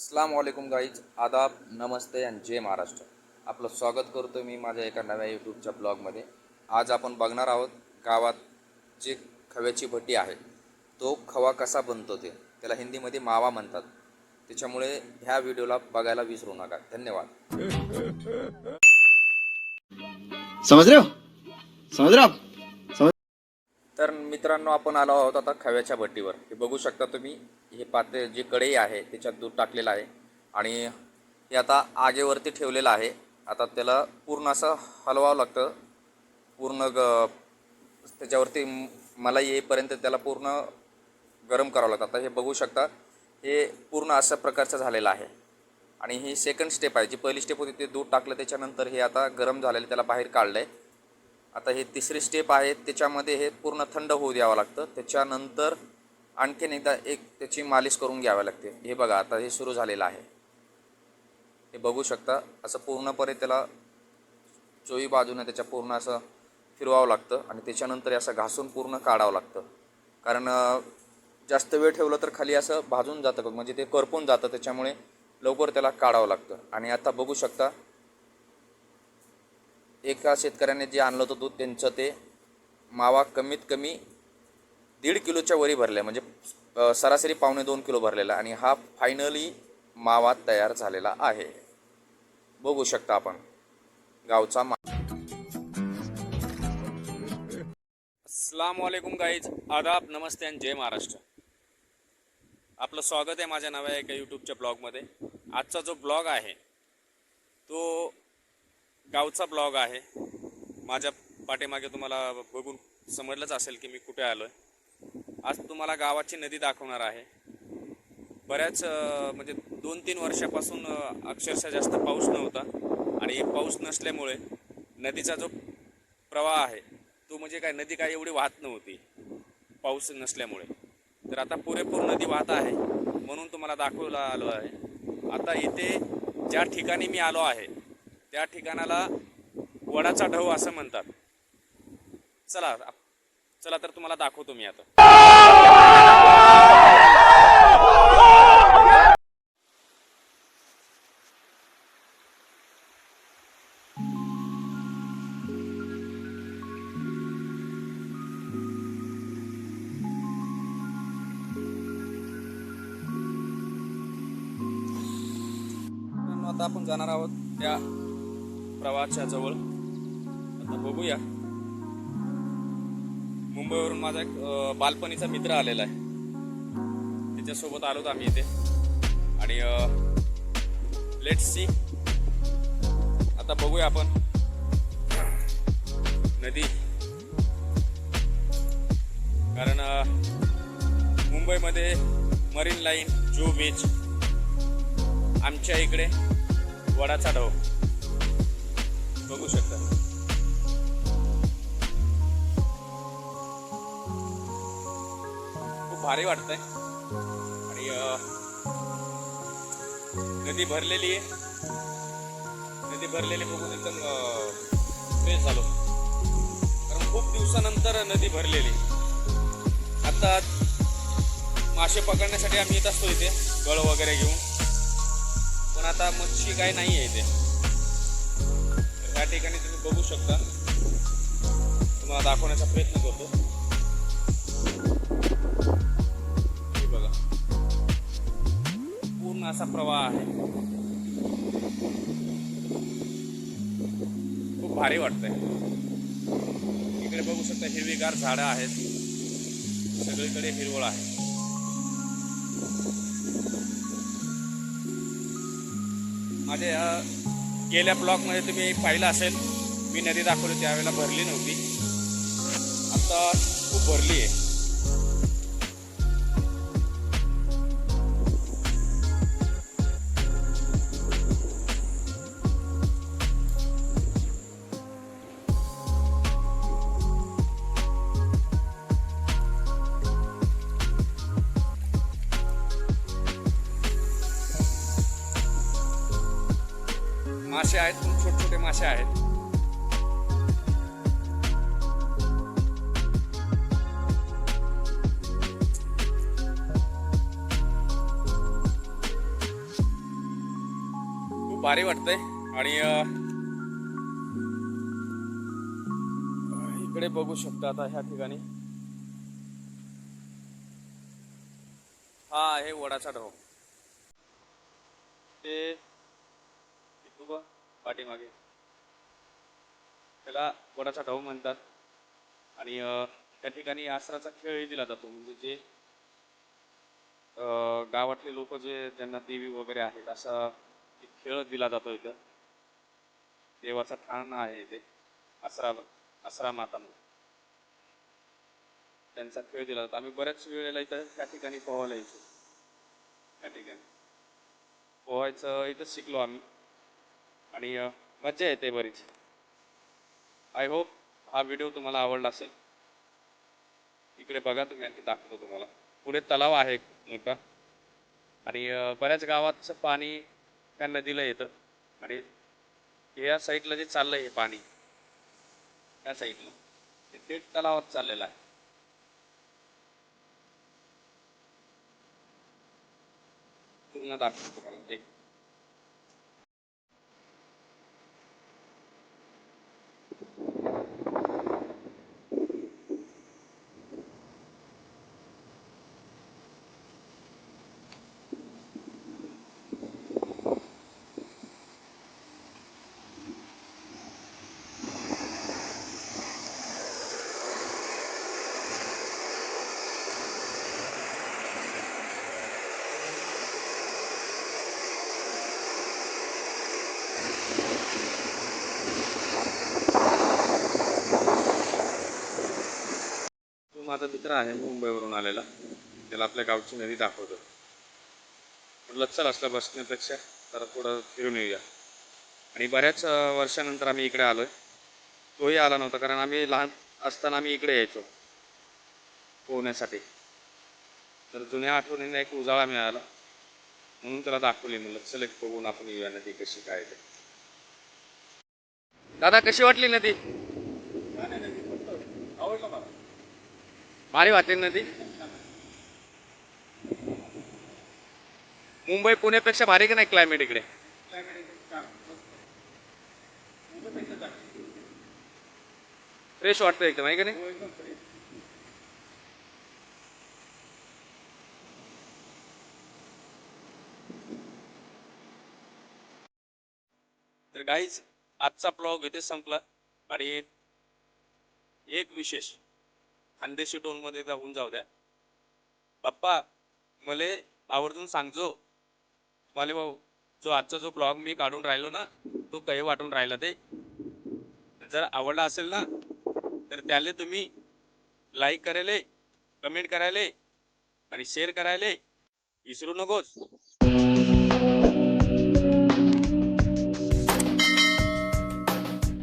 अस्सलाम वालेकुम गाईज आदाब नमस्ते आणि जय महाराष्ट्र. आपलं स्वागत करतो मी माझ्या एका नव्या यूट्यूबच्या ब्लॉगमध्ये. आज आपण बघणार आहोत गावात जी खव्याची भट्टी आहे तो खवा कसा बनतो ते. त्याला हिंदीमध्ये मावा म्हणतात. त्याच्यामुळे ह्या व्हिडिओला बघायला विसरू नका. धन्यवाद. समज रहे समज रे मित्रांनो आपण आलो आहोत आता खव्याच्या भट्टीवर. हे बघू शकता तुम्ही हे पात्र जी कढई आहे त्याच्यात दूध टाकलेलं आहे. आणि हे आता आगेवरती ठेवलेलं आहे. आता त्याला पूर्ण असं हलवावं लागतं. पूर्ण ग त्याच्यावरती मला मलाई येईपर्यंत त्याला पूर्ण गरम करावं लागतं. आता हे बघू शकता हे पूर्ण अशा प्रकारचं झालेलं आहे. आणि ही सेकंड स्टेप आहे. जी पहिली स्टेप होती ते दूध टाकलं त्याच्यानंतर हे आता गरम झालेलं त्याला बाहेर काढलं आहे आता हे तिसरी स्टेप आहे त्याच्यामध्ये हे पूर्ण थंड होऊ द्यावं लागतं. त्याच्यानंतर आणखीन एकदा एक त्याची मालिश करून घ्यावी लागते. हे बघा आता हे सुरू झालेलं आहे. हे बघू शकता असं पूर्णपणे त्याला चोई बाजूने त्याच्या पूर्ण असं फिरवावं लागतं आणि त्याच्यानंतर असं घासून पूर्ण काढावं लागतं. कारण जास्त वेळ ठेवलं तर खाली असं भाजून जातं बघ म्हणजे ते करपून जातं त्याच्यामुळे लवकर त्याला काढावं लागतं. आणि आता बघू शकता एका शेतकऱ्याने जे आणलं होतं दूध त्यांचं ते मावा कमीत कमी दीड किलोच्या वरी भरले म्हणजे सरासरी पावणे दोन किलो भरलेला आणि हा फायनली मावा तयार झालेला आहे. बघू शकता आपण. गावचा मा अस्सलाम वालेकुम गाईज आदाब नमस्ते आणि जय महाराष्ट्र. आपलं स्वागत आहे माझ्या नव्या एका यूट्यूबच्या ब्लॉगमध्ये. आजचा जो ब्लॉग आहे तो गावचा ब्लॉग आहे. माझ्या पाठीमागे तुम्हाला बघून समजलंच असेल की मी कुठे आलो आहे आज तुम्हाला गावाची नदी दाखवणार आहे. बऱ्याच म्हणजे दोन तीन वर्षापासून अक्षरशः जास्त पाऊस नव्हता आणि पाऊस नसल्यामुळे नदीचा जो प्रवाह आहे तो म्हणजे काय नदी काय एवढी वाहत नव्हती पाऊस नसल्यामुळे. तर आता पुरेपूर नदी वाहत आहे म्हणून तुम्हाला दाखवला आलो आहे. आता इथे ज्या ठिकाणी मी आलो आहे त्या ठिकाणाला वडाचा ढव असं म्हणतात. चला चला तर तुम्हाला दाखवतो मी आता. आता आपण जाणार आहोत त्या प्रवाहाच्या जवळ. आता बघूया. मुंबईवरून माझा एक बालपणीचा मित्र आलेला आहे. त्याच्यासोबत आलोत आम्ही इथे. आणि लेट सी आता बघूया आपण. नदी. कारण मुंबईमध्ये मरीन लाईन जू बीच आमच्या इकडे वडाचा ढव. बघू शकता. खूप भारी वाटतंय. आणि नदी भरलेली आहे. नदी भरलेली बघून एकदम फ्रेश झालो. कारण खूप दिवसानंतर नदी भरलेली. आता मासे पकडण्यासाठी आम्ही येत असतो इथे गळ वगैरे घेऊन. पण आता मच्छी काय नाही आहे इथे. त्या ठिकाणी तुम्ही बघू शकता. तुम्हाला दाखवण्याचा प्रयत्न करतो. हे बघा. पूर्ण असा प्रवाह आहे. खूप भारी वाटतंय. इकडे बघू शकता हिरवीगार झाडं आहेत. सगळीकडे हिरवळ आहे. माझ्या या गेल्या ब्लॉकमध्ये तुम्ही पाहिलं असेल मी नदी दाखवली त्यावेळेला भरली नव्हती. आता खूप भरली आहे. मासे आहेत खूप छोटे छोटे मासे आहेत. खूप भारी वाटतंय. आणि इकडे बघू शकता आता ह्या ठिकाणी. हा आहे वडाचा ढोक. ते इथं पाठीमागे. त्याला वडाचा ढोक म्हणतात. आणि त्या ठिकाणी आसराचा खेळही दिला जातो. म्हणजे जे गावातले लोक जे ज्यांना देवी वगैरे आहेत असा एक खेळ दिला जातो इथं. देवाचा ठाण आहे इथे. आसरा आसरा माता म्हणून. त्यांचा खेळ दिला जातो. आम्ही बऱ्याच वेळेला इथं त्या ठिकाणी पोहायला यायचो त्या ठिकाणी. पोहायचं इथंच शिकलो आम्ही. आणि मज्जा येते बरीच. आय होप हा व्हिडिओ तुम्हाला आवडला असेल. इकडे बघा तुम्ही आणखी दाखवतो तुम्हाला. पुढे तलाव आहे मोठा. आणि बऱ्याच गावाचं पाणी त्या नदीला येतं. आणि या साईडला जे चाललंय आहे पाणी त्या साईडला. ते थेट तलावात चाललेलं आहे. पूर्ण दाखवतो तुम्हाला. ते तो माझा मित्र आहे मुंबईवरून आलेला. त्याला आपल्या गावची नदी दाखवतो. म्हटलं चल असलं बसण्यापेक्षा जरा थोडं फिरून येऊया. आणि बऱ्याच वर्षानंतर आम्ही इकडे आलोय. तोही आला नव्हता कारण आम्ही लहान असताना आम्ही इकडे यायचो. पोहण्यासाठी. तर जुन्या आठवणींना एक उजाळा मिळाला. म्हणून त्याला दाखवली म्हणलं चल एक बघून आपण येऊया नदी कशी काय ते. दादा कशी वाटली नदी? आवडलं मला. भारी वाटते नदी. मुंबई पुण्यापेक्षा भारी की नाही क्लायमेट इकडे? फ्रेश वाटतं एकदम आहे का नाही? काहीच आजचा ब्लॉग इथे संपला. आणि एक विशेष खानदेशी टोनमध्ये जाऊन जाऊ द्या. पप्पा मले आवर्जून सांगजो. मला भाऊ जो आजचा जो ब्लॉग मी काढून राहिलो ना तो काही वाटून राहिला ते. जर आवडला असेल ना तर त्याला तुम्ही लाईक करायले कमेंट करायले आणि शेअर करायले. विसरू नकोस.